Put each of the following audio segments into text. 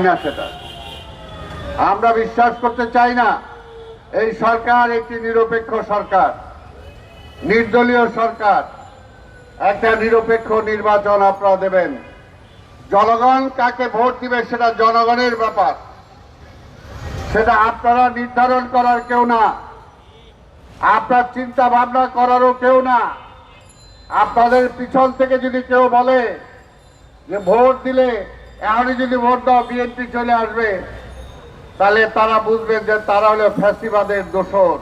না সেটা। আমরা বিশ্বাস করতে চাই না, এই সরকার একটি নিরপেক্ষ সরকার, নির্দলীয় সরকার। একটা নিরপেক্ষ নির্বাচন আপনারা দেবেন। জনগণ কাকে ভোট দিবে সেটা জনগণের ব্যাপার। সেটা আপনারা নির্ধারণ করার কেউ না। আপনার চিন্তা ভাবনা করারও কেউ না। আপনাদের পিছন থেকে যদি কেউ বলে যে ভোট দিলে এখনই যদি ভোট দাও, বিএনপি চলে আসবে, তাহলে তারা বুঝবেন যে তারা হলো ফ্যাসিবাদের দোষর।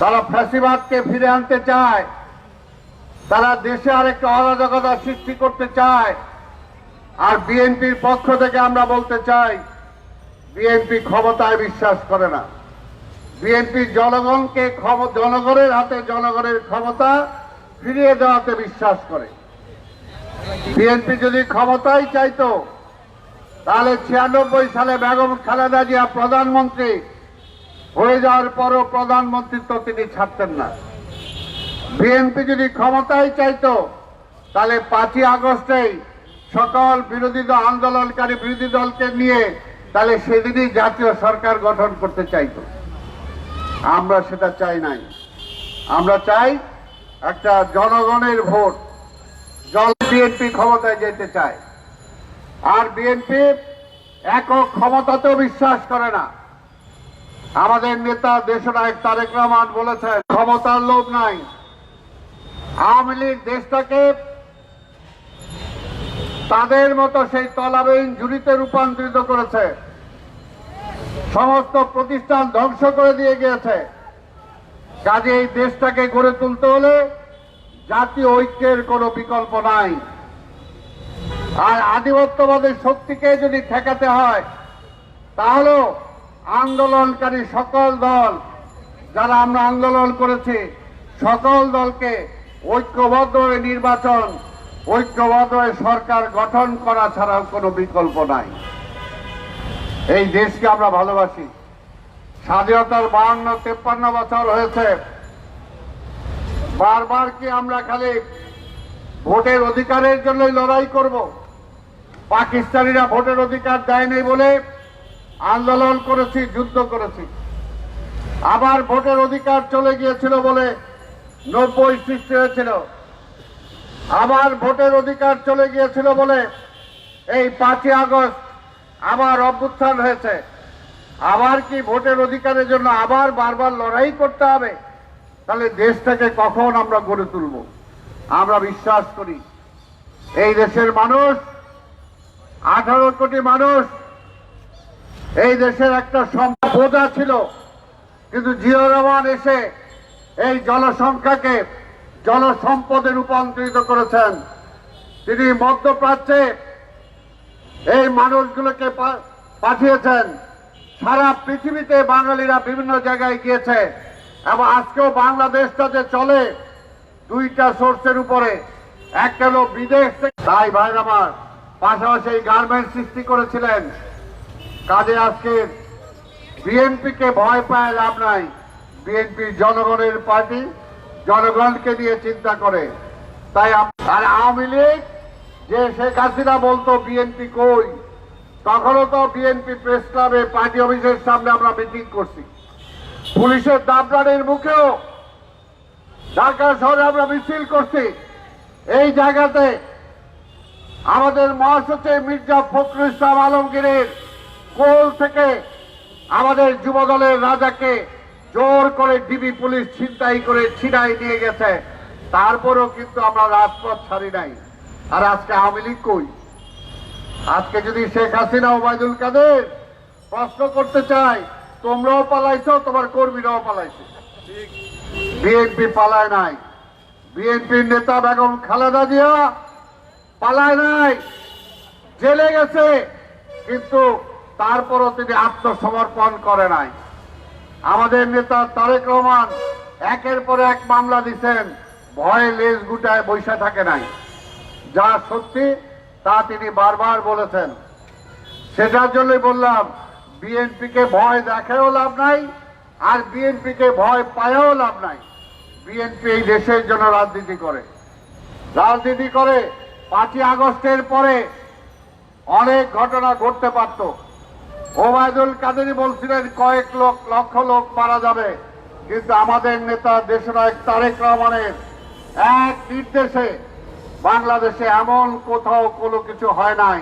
তারা ফ্যাসিবাদকে ফিরে আনতে চায়, তারা দেশে আরেকটা অরাজকতা সৃষ্টি করতে চায়। আর বিএনপির পক্ষ থেকে আমরা বলতে চাই, বিএনপি ক্ষমতায় বিশ্বাস করে না। বিএনপি জনগণকে জনগণের হাতে জনগণের ক্ষমতা ফিরিয়ে দেওয়াতে বিশ্বাস করে। বিএনপি যদি ক্ষমতাই চাইতো, তাহলে ছিয়ানব্বই সালে বেগম খালেদা জিয়া প্রধানমন্ত্রী হয়ে যাওয়ার পরও প্রধানমন্ত্রিত্ব তিনি ছাড়তেন না। বিএনপি যদি ক্ষমতায় চাইতো, তাহলে পাঁচই আগস্টেই সকল বিরোধী দল, আন্দোলনকারী বিরোধী দলকে নিয়ে তাহলে সেদিনই জাতীয় সরকার গঠন করতে চাইতো। আমরা সেটা চাই নাই। আমরা চাই একটা জনগণের ভোট। জল বিএনপি ক্ষমতায় যেতে চায়। আর বিএনপি একক ক্ষমতাতেও বিশ্বাস করে না। আমাদের নেতা দেশনায়ক তারেক রহমান বলেছেন, ক্ষমতার লোভ নাই। আওয়ামী লীগ দেশটাকে তাদের মতো সেই তলাবিহীন ঝুড়িতে রূপান্তরিত করেছে। সমস্ত প্রতিষ্ঠান ধ্বংস করে দিয়ে গিয়েছে। কাজে এই দেশটাকে গড়ে তুলতে হলে জাতীয় ঐক্যের কোনো বিকল্প নাই। আর আধিপত্যবাদের শক্তিকে যদি ঠেকাতে হয়, তাহলেও আন্দোলনকারী সকল দল, যারা আমরা আন্দোলন করেছি, সকল দলকে ঐক্যবদ্ধ হয়ে নির্বাচন, ঐক্যবদ্ধ হয়ে সরকার গঠন করা ছাড়াও কোনো বিকল্প নাই। এই দেশকে আমরা ভালোবাসি। স্বাধীনতার বাহান্ন, তেপ্পান্ন বছর হয়েছে। বারবার কি আমরা খালি ভোটের অধিকারের জন্যই লড়াই করব? পাকিস্তানিরা ভোটের অধিকার দেয়নি বলে আন্দোলন করেছি, যুদ্ধ করেছি। আবার ভোটের অধিকার চলে গিয়েছিল বলে নব্বই সৃষ্টি হয়েছিল। আবার ভোটের অধিকার চলে গিয়েছিল বলে এই পাঁচই আগস্ট আবার অভ্যুত্থান হয়েছে। আবার কি ভোটের অধিকারের জন্য আবার বারবার লড়াই করতে হবে? তাহলে দেশটাকে কখন আমরা গড়ে তুলব? আমরা বিশ্বাস করি, এই দেশের মানুষ, আঠারো কোটি মানুষ, এই দেশের একটা সম্পদ ছিল। কিন্তু জিও রহমান এসে এই জনসংখ্যাকে জনসম্পদে রূপান্তরিত করেছেন। তিনি মধ্যপ্রাচ্যে এই মানুষগুলোকে পাঠিয়েছেন। সারা পৃথিবীতে বাঙালিরা বিভিন্ন জায়গায় গিয়েছে। এবং আজকেও বাংলাদেশটা যে চলে, দুইটা সোর্সের উপরে। একটা হলো বিদেশ তাই ভাই আমার, পাশাপাশি এই গার্মেন্ট সৃষ্টি করেছিলেন। কাজে আজকে বিএনপিকে ভয় পায় লাভ নাই। বিএনপি জনগণের পার্টি জনগণকে নিয়ে চিন্তা করে। তাই আর আওয়ামী লীগ, যে শেখ হাসিনা বলতো বিএনপি কই, তখনও তো বিএনপি প্রেস ক্লাবে পার্টি অফিসের সামনে আমরা মিটিং করছি। পুলিশের দাবরানের মুখেও ঢাকা শহরে আমরা মিছিল করছি। এই জায়গাতে আমাদের মহাসচিব মির্জা ফখরুল ইসলাম আলমগীরের কোল থেকে আমাদের যুবদলের রাজাকে জোর করে ডিবি পুলিশ ছিনতাই করে ছিনাই নিয়ে গেছে। তারপরেও কিন্তু আমরা রাজপথ ছাড়ি নাই। আর আজকে আওয়ামী লীগ কই? আজকে যদি শেখ হাসিনা, ওবায়দুল কাদের প্রশ্ন করতে চাই তোমরাও পালাইছো, তোমার কর্মীরাও পালাইছে। বিএনপি পালায় নাই। বিএনপির নেতা বেগম খালেদা জিয়া পালায় নাই। জেলে গেছে, কিন্তু তারপরও তিনি আত্মসমর্পণ করে নাই। আমাদের নেতা তারেক রহমান একের পর এক মামলা দিচ্ছেন, ভয়ে লেজ গুটায় বৈশা থাকে নাই। যা সত্যি, তা তিনি বারবার বলেছেন। সেটার জন্যই বললাম বিএনপিকে ভয় দেখেও লাভ নাই, আর বিএনপিকে ভয় পায়েও লাভ নাই। বিএনপি এই দেশের জন্য রাজনীতি করে। রাজনীতি করে পাঁচই আগস্টের পরে অনেক ঘটনা ঘটতে পারত। ওবায়দুল কাদেরই বলছিলেন, কয়েক লোক, লক্ষ লোক মারা যাবে। কিন্তু আমাদের নেতা দেশনায়ক তারেক রহমানের এক নির্দেশে বাংলাদেশে এমন কোথাও কোনো কিছু হয় নাই।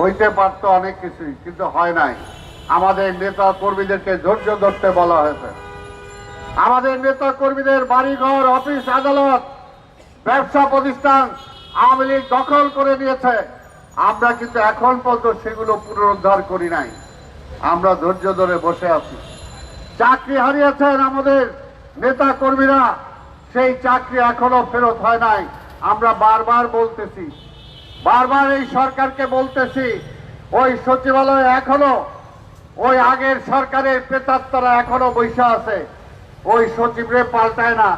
হইতে পারত অনেক কিছুই, কিন্তু হয় নাই। আমাদের নেতা কর্মীদেরকে ধৈর্য ধরতে বলা হয়েছে। আমাদের নেতা কর্মীদের বাড়িঘর, অফিস, আদালত, ব্যবসা প্রতিষ্ঠান আওয়ামী লীগ দখল করে নিয়েছে। আমরা কিন্তু এখন পর্যন্ত সেগুলো পুনরুদ্ধার করি নাই। আমরা ধৈর্য ধরে বসে আছি। চাকরি হারিয়েছেন আমাদের নেতা কর্মীরা সেই চাকরি এখনও ফেরত হয় নাই। আমরা বারবার বলতেছি বারবার এই সরকারকে বলতেছি, ওই সচিবালয় এখনও, ওই আগের সরকারের প্রেতাত্মারা এখনও বৈশা আছে। ওই সচিবরে পাল্টায় না।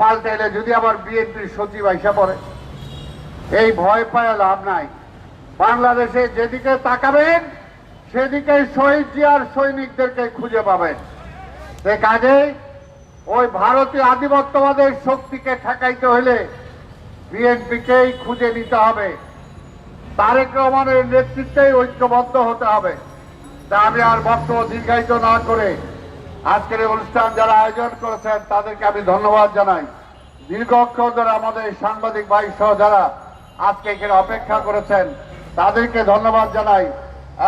পাল্টাইলে যদি আবার বিএনপির সচিব আইসা পড়ে, এই ভয় পায় লাভ নাই। বাংলাদেশে যেদিকে তাকাবেন সেদিকে শহীদ জিয়ার সৈনিকদেরকে খুঁজে পাবেন। সে কাজেই ওই ভারতীয় আধিপত্যবাদের শক্তিকে ঠেকাইতে হলে বিএনপিকেই খুঁজে নিতে হবে। তারেক রহমানের নেতৃত্বেই ঐক্যবদ্ধ হতে হবে। তা আমি আর বক্তব্য দীর্ঘায়িত না করে আজকের অনুষ্ঠান যারা আয়োজন করেছেন, তাদেরকে আমি ধন্যবাদ জানাই। দীর্ঘক্ষণ ধরে আমাদের সাংবাদিক ভাই সহ যারা আজকে এখানে অপেক্ষা করেছেন, তাদেরকে ধন্যবাদ জানাই।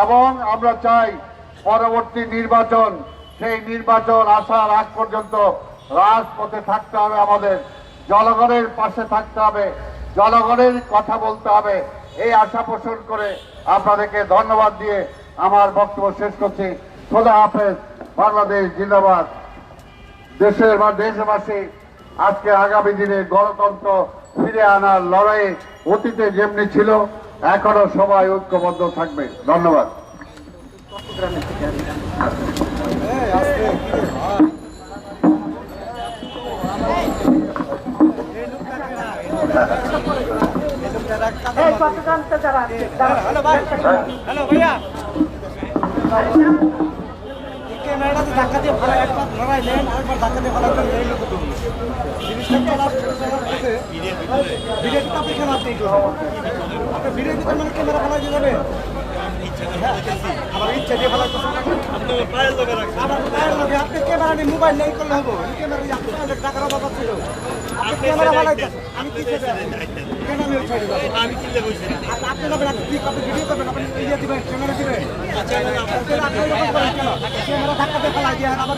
এবং আমরা চাই পরবর্তী নির্বাচন, সেই নির্বাচন আসার আগ পর্যন্ত রাজপথে থাকতে হবে আমাদের। জনগণের পাশে থাকতে হবে, জনগণের কথা বলতে হবে। এই আশা পোষণ করে আপনাদেরকে ধন্যবাদ দিয়ে আমার বক্তব্য শেষ করছি। খোদা হাফেজ, বাংলাদেশ জিন্দাবাদ। দেশের বা দেশবাসী, আজকে আগামী দিনে গণতন্ত্র ফিরে আনার লড়াইয়ে অতীতে যেমনি ছিল এখনও সবাই ঐক্যবদ্ধ থাকবে। ধন্যবাদ। চট্টগ্রামতে যারা আছে, ধাক্কা দিয়ে ভালো একবার লড়াইলেন আরেকবার ধাক্কা দিয়ে ভালো করে এই লোক জিনিসটা চলার আপনি কেন আপনি মানে ক্যামেরা ভালো যাবে? আমার ইচ্ছা দিয়ে ভালো আমার পায়ের লগে আপনি ক্যামেরা নিয়ে মোবাইল নেই করলে হব ক্যামেরা আপনি টাকার অভাব ছিল আপনি ক্যামেরা ভালো আমি কি কেন আমি ওই আমি বসছি আপনি আপনি যাবেন আপনি কি আপনি ভিডিও করবেন আপনি ইয়ে দিবেন ক্যামেরা দিবেন ক্যামেরা ধাক্কা দিয়ে ফেলা দিয়ে আবার